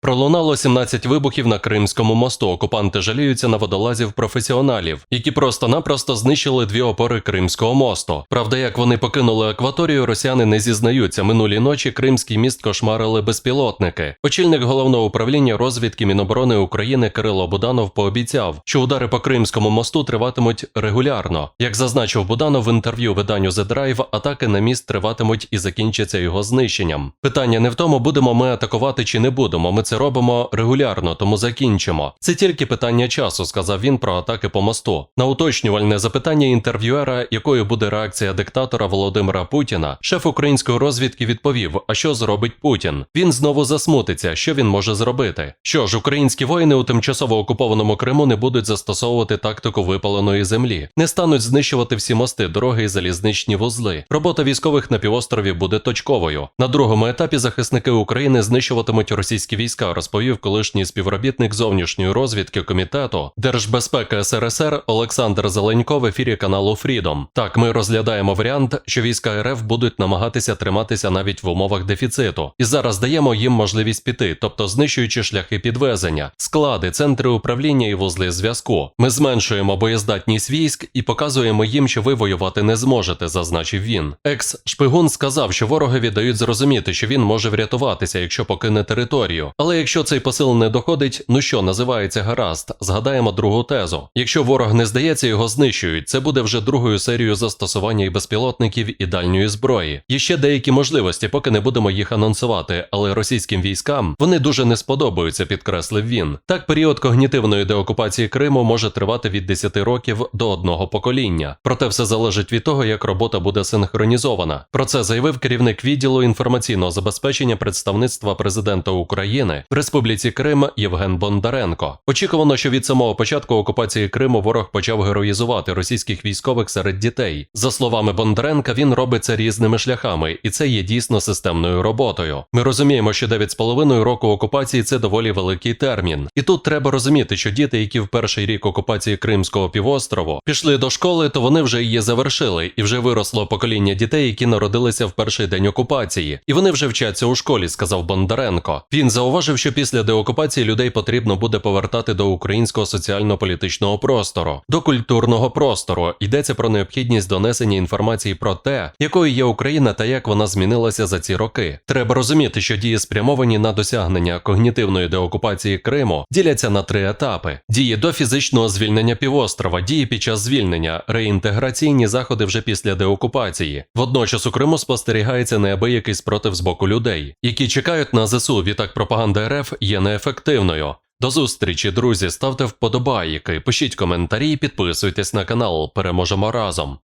Пролунало 17 вибухів на Кримському мосту. Окупанти жаліються на водолазів професіоналів, які просто-напросто знищили дві опори Кримського мосту. Правда, як вони покинули акваторію, росіяни не зізнаються. Минулі ночі Кримський міст кошмарили безпілотники. Очільник головного управління розвідки Міноборони України Кирило Буданов пообіцяв, що удари по Кримському мосту триватимуть регулярно. Як зазначив Буданов в інтерв'ю виданню The Drive, атаки на міст триватимуть і закінчаться його знищенням. Питання не в тому, будемо ми атакувати чи не будемо. Ми це робимо регулярно, тому закінчимо. Це тільки питання часу, сказав він про атаки по мосту. На уточнювальне запитання інтерв'юера, якою буде реакція диктатора Володимира Путіна, шеф української розвідки відповів: А що зробить Путін? Він знову засмутиться, що він може зробити. Що ж, українські воїни у тимчасово окупованому Криму не будуть застосовувати тактику випаленої землі, не стануть знищувати всі мости, дороги і залізничні вузли. Робота військових на півострові буде точковою. На другому етапі захисники України знищуватимуть російські війська, розповів колишній співробітник зовнішньої розвідки комітету Держбезпеки СРСР Олександр Зеленько в ефірі каналу Фрідом. Так, ми розглядаємо варіант, що війська РФ будуть намагатися триматися навіть в умовах дефіциту, і зараз даємо їм можливість піти, тобто знищуючи шляхи підвезення, склади, центри управління і вузли зв'язку. Ми зменшуємо боєздатність військ і показуємо їм, що ви воювати не зможете, зазначив він. Екс шпигун сказав, що ворогові дають зрозуміти, що він може врятуватися, якщо покине територію. Але якщо цей посил не доходить, ну що називається гаразд, згадаємо другу тезу. Якщо ворог не здається, його знищують. Це буде вже другою серією застосування і безпілотників і дальньої зброї. Є ще деякі можливості, поки не будемо їх анонсувати, але російським військам вони дуже не сподобаються, підкреслив він. Так, період когнітивної деокупації Криму може тривати від 10 років до одного покоління. Проте все залежить від того, як робота буде синхронізована. Про це заявив керівник відділу інформаційного забезпечення представництва президента України в Республіці Крим Євген Бондаренко. Очікувано, що від самого початку окупації Криму ворог почав героїзувати російських військових серед дітей. За словами Бондаренка, він робить це різними шляхами, і це є дійсно системною роботою. Ми розуміємо, що 9,5 року окупації це доволі великий термін. І тут треба розуміти, що діти, які в перший рік окупації Кримського півострову пішли до школи, то вони вже її завершили, і вже виросло покоління дітей, які народилися в перший день окупації, і вони вже вчаться у школі, сказав Бондаренко. Він зауважив, що після деокупації людей потрібно буде повертати до українського соціально-політичного простору, до культурного простору. Йдеться про необхідність донесення інформації про те, якою є Україна та як вона змінилася за ці роки. Треба розуміти, що дії спрямовані на досягнення когнітивної деокупації Криму діляться на три етапи: дії до фізичного звільнення півострова, дії під час звільнення, реінтеграційні заходи вже після деокупації. Водночас у Криму спостерігається неабиякий спротив з боку людей, які чекають на ЗСУ. Відтак РФ є неефективною. До зустрічі, друзі, ставте вподобайки, пишіть коментарі, підписуйтесь на канал. Переможемо разом.